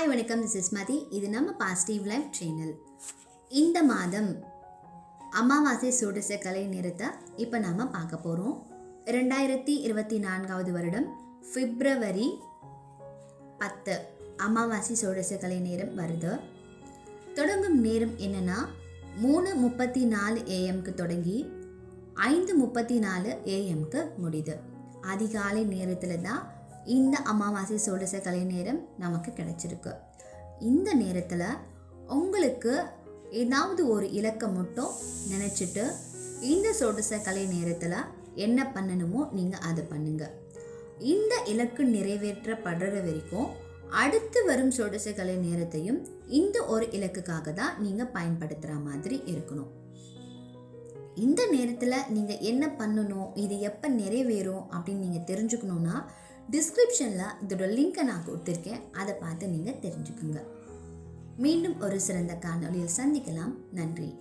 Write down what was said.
Hi வணக்கம். This is மதி இது நம்ம பாசிட்டிவ் லைஃப் சேனல் இந்த மாதம் அமாவாசை சோடச கலை நேரத்தை இப்போ நாம் பார்க்க போகிறோம் ரெண்டாயிரத்தி இருபத்தி நான்காவது வருடம் பிப்ரவரி பத்து அமாவாசை சோடச கலை நேரம் வருது. தொடங்கும் நேரம் என்னென்னா மூணு முப்பத்தி நாலு ஏஎம்க்கு தொடங்கி ஐந்து முப்பத்தி நாலு ஏஎம்க்கு முடியுது. அதிகாலை நேரத்தில் தான் இந்த அமாவாசை சோடச கலை நேரம் நமக்கு கிடைச்சிருக்கு. இந்த நேரத்தில் உங்களுக்கு ஏதாவது ஒரு இலக்கை மட்டும் நினச்சிட்டு இந்த சோடச கலை நேரத்தில் என்ன பண்ணணுமோ நீங்கள் அதை பண்ணுங்கள் இந்த இலக்கு நிறைவேற்றப்படுற வரைக்கும் அடுத்து வரும் சோடச கலை நேரத்தையும் இந்த ஒரு இலக்குக்காக தான் நீங்கள் பயன்படுத்துகிற மாதிரி இருக்கணும். இந்த நேரத்தில் நீங்கள் என்ன பண்ணணும் இது எப்போ நிறைவேறும் அப்படின்னு நீங்கள் தெரிஞ்சுக்கணுன்னா டிஸ்கிரிப்ஷனில் இதோட லிங்க்கை நான் கொடுத்துருக்கேன். அதை பார்த்து நீங்கள் தெரிஞ்சுக்குங்க. மீண்டும் ஒரு சிறந்த காணொலியில் சந்திக்கலாம். நன்றி.